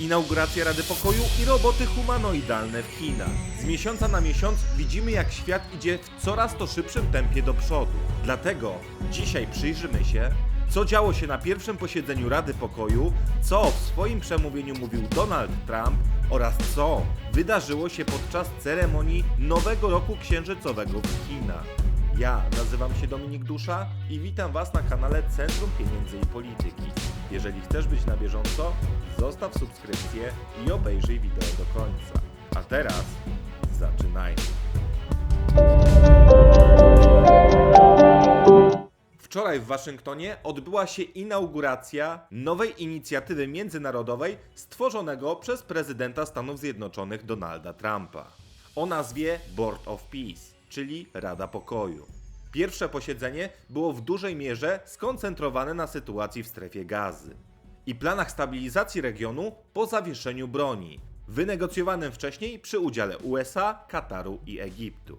Inauguracja Rady Pokoju i roboty humanoidalne w Chinach. Z miesiąca na miesiąc widzimy jak świat idzie w coraz to szybszym tempie do przodu. Dlatego dzisiaj przyjrzymy się, co działo się na pierwszym posiedzeniu Rady Pokoju, co w swoim przemówieniu mówił Donald Trump oraz co wydarzyło się podczas ceremonii Nowego Roku Księżycowego w Chinach. Ja nazywam się Dominik Dusza i witam Was na kanale Centrum Pieniędzy i Polityki. Jeżeli chcesz być na bieżąco, zostaw subskrypcję i obejrzyj wideo do końca. A teraz zaczynajmy. Wczoraj w Waszyngtonie odbyła się inauguracja nowej inicjatywy międzynarodowej stworzonego przez prezydenta Stanów Zjednoczonych Donalda Trumpa o nazwie Board of Peace, czyli Rada Pokoju. Pierwsze posiedzenie było w dużej mierze skoncentrowane na sytuacji w strefie gazy i planach stabilizacji regionu po zawieszeniu broni, wynegocjowanym wcześniej przy udziale USA, Kataru i Egiptu.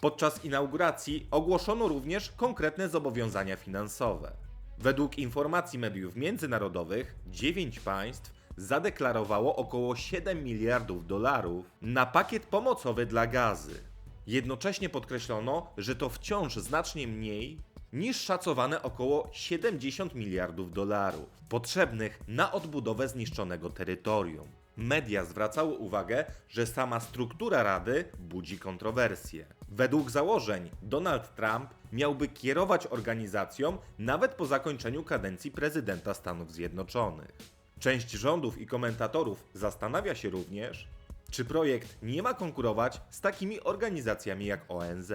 Podczas inauguracji ogłoszono również konkretne zobowiązania finansowe. Według informacji mediów międzynarodowych, 9 państw zadeklarowało około 7 miliardów dolarów na pakiet pomocowy dla gazy. Jednocześnie podkreślono, że to wciąż znacznie mniej niż szacowane około 70 miliardów dolarów, potrzebnych na odbudowę zniszczonego terytorium. Media zwracały uwagę, że sama struktura Rady budzi kontrowersje. Według założeń Donald Trump miałby kierować organizacją nawet po zakończeniu kadencji prezydenta Stanów Zjednoczonych. Część rządów i komentatorów zastanawia się również, czy projekt nie ma konkurować z takimi organizacjami jak ONZ.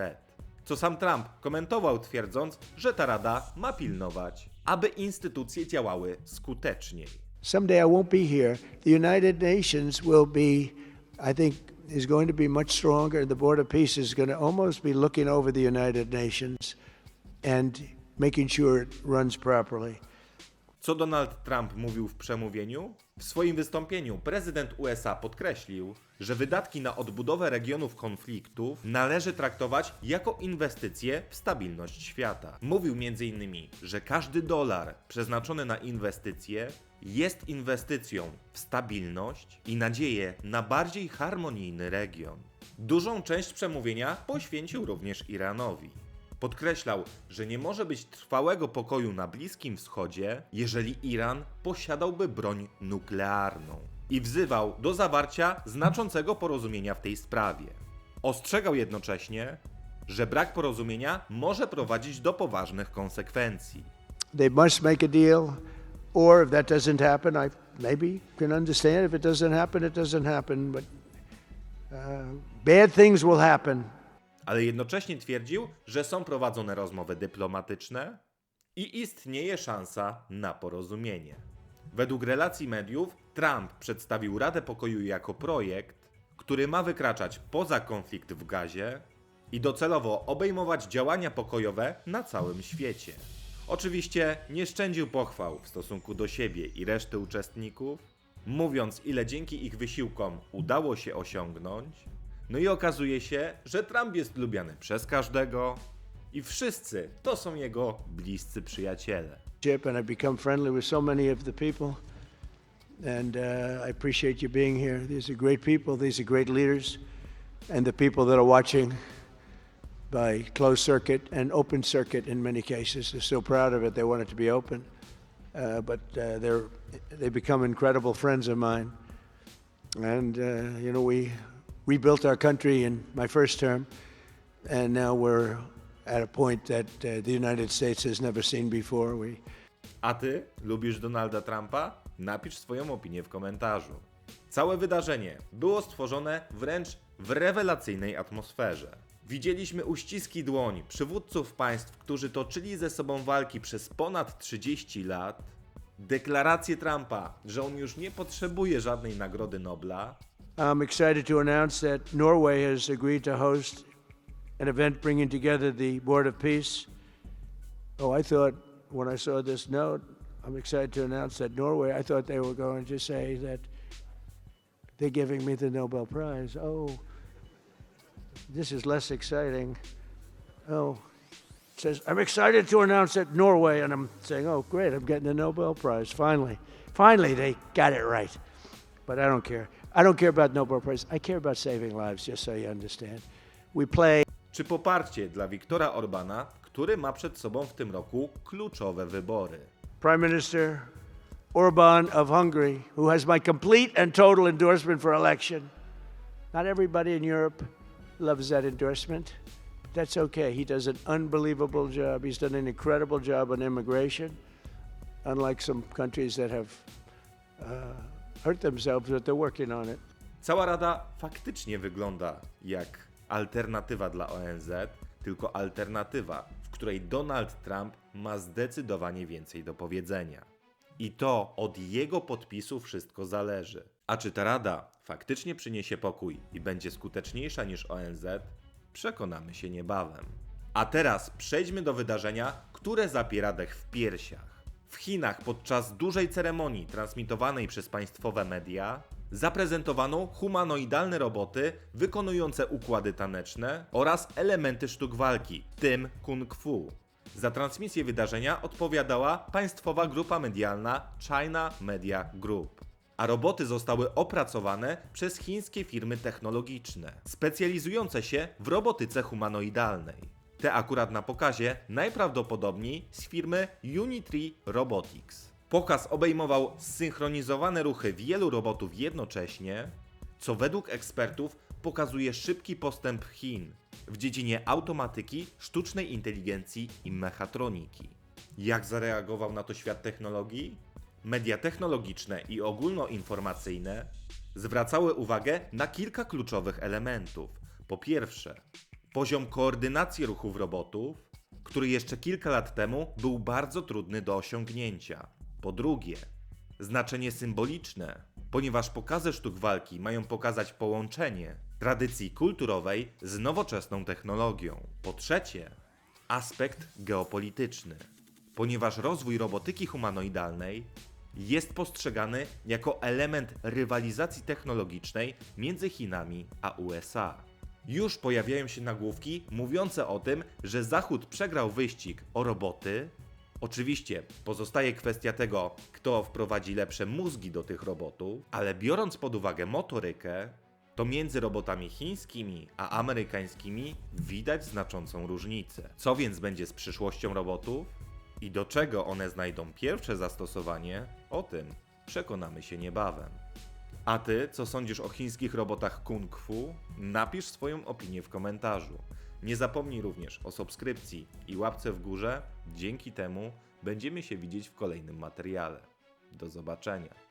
Co sam Trump komentował twierdząc, że ta rada ma pilnować, aby instytucje działały skuteczniej. Someday I won't be here. The United Nations will be, I think, is going to be much stronger. The Board of Peace is going to almost be looking over the United Nations and making sure it runs properly. Co Donald Trump mówił w przemówieniu? W swoim wystąpieniu prezydent USA podkreślił, że wydatki na odbudowę regionów konfliktów należy traktować jako inwestycje w stabilność świata. Mówił m.in., że każdy dolar przeznaczony na inwestycje jest inwestycją w stabilność i nadzieję na bardziej harmonijny region. Dużą część przemówienia poświęcił również Iranowi. Podkreślał, że nie może być trwałego pokoju na Bliskim Wschodzie, jeżeli Iran posiadałby broń nuklearną i wzywał do zawarcia znaczącego porozumienia w tej sprawie. Ostrzegał jednocześnie, że brak porozumienia może prowadzić do poważnych konsekwencji. They must make a deal, or if that doesn't happen, I maybe can understand. If it doesn't happen, it doesn't happen. But uh, bad things will happen. Ale jednocześnie twierdził, że są prowadzone rozmowy dyplomatyczne i istnieje szansa na porozumienie. Według relacji mediów, Trump przedstawił Radę Pokoju jako projekt, który ma wykraczać poza konflikt w Gazie i docelowo obejmować działania pokojowe na całym świecie. Oczywiście nie szczędził pochwał w stosunku do siebie i reszty uczestników, mówiąc ile dzięki ich wysiłkom udało się osiągnąć, no i okazuje się, że Trump jest lubiany przez każdego i wszyscy to są jego bliscy przyjaciele. And I've become friendly with so many of the people. And uh, I appreciate you being here. These are great people. These are great leaders. And the people that are watching by closed circuit and open circuit in many cases. They're so proud of it. They want it to be open. Uh, but uh, they're, they become incredible friends of mine. And, uh, you know, we rebuilt our country in my first term. And now we're at a point that uh, the United States has never seen before. We, A ty lubisz Donalda Trumpa? Napisz swoją opinię w komentarzu. Całe wydarzenie było stworzone wręcz w rewelacyjnej atmosferze. Widzieliśmy uściski dłoń przywódców państw, którzy toczyli ze sobą walki przez ponad 30 lat, deklarację Trumpa, że on już nie potrzebuje żadnej nagrody Nobla, I'm excited to announce that Norway has agreed to host an event bringing together the Board of Peace. Oh, I thought when I saw this note, I'm excited to announce that Norway, I thought they were going to say that they're giving me the Nobel Prize. Oh, this is less exciting. Oh, it says, I'm excited to announce that Norway, and I'm saying, oh, great, I'm getting the Nobel Prize, finally. Finally, they got it right. but I don't care. I don't care about Nobel Prize. I care about saving lives, just so you understand. We play Czy poparcie dla Viktora Orbana, który ma przed sobą w tym roku kluczowe wybory? Prime Minister Orban of Hungary, who has my complete and total endorsement for election. Not everybody in Europe loves that endorsement, that's okay. He does an unbelievable job. He's done an incredible job on immigration, unlike some countries that have uh, hurt themselves, but they're working on it. Cała rada faktycznie wygląda jak alternatywa dla ONZ, tylko alternatywa, w której Donald Trump ma zdecydowanie więcej do powiedzenia. I to od jego podpisu wszystko zależy. A czy ta rada faktycznie przyniesie pokój i będzie skuteczniejsza niż ONZ, przekonamy się niebawem. A teraz przejdźmy do wydarzenia, które zapiera dech w piersiach. W Chinach podczas dużej ceremonii transmitowanej przez państwowe media zaprezentowano humanoidalne roboty wykonujące układy taneczne oraz elementy sztuk walki, tym kung fu. Za transmisję wydarzenia odpowiadała państwowa grupa medialna China Media Group. A roboty zostały opracowane przez chińskie firmy technologiczne, specjalizujące się w robotyce humanoidalnej. Te akurat na pokazie najprawdopodobniej z firmy Unitree Robotics. Pokaz obejmował zsynchronizowane ruchy wielu robotów jednocześnie, co według ekspertów pokazuje szybki postęp Chin w dziedzinie automatyki, sztucznej inteligencji i mechatroniki. Jak zareagował na to świat technologii? Media technologiczne i ogólnoinformacyjne zwracały uwagę na kilka kluczowych elementów. Po pierwsze, poziom koordynacji ruchów robotów, który jeszcze kilka lat temu był bardzo trudny do osiągnięcia. Po drugie, znaczenie symboliczne, ponieważ pokazy sztuk walki mają pokazać połączenie tradycji kulturowej z nowoczesną technologią. Po trzecie, aspekt geopolityczny, ponieważ rozwój robotyki humanoidalnej jest postrzegany jako element rywalizacji technologicznej między Chinami a USA. Już pojawiają się nagłówki mówiące o tym, że Zachód przegrał wyścig o roboty. Oczywiście pozostaje kwestia tego, kto wprowadzi lepsze mózgi do tych robotów, ale biorąc pod uwagę motorykę, to między robotami chińskimi a amerykańskimi widać znaczącą różnicę. Co więc będzie z przyszłością robotów i do czego one znajdą pierwsze zastosowanie, o tym przekonamy się niebawem. A ty, co sądzisz o chińskich robotach kung fu? Napisz swoją opinię w komentarzu. Nie zapomnij również o subskrypcji i łapce w górze. Dzięki temu będziemy się widzieć w kolejnym materiale. Do zobaczenia.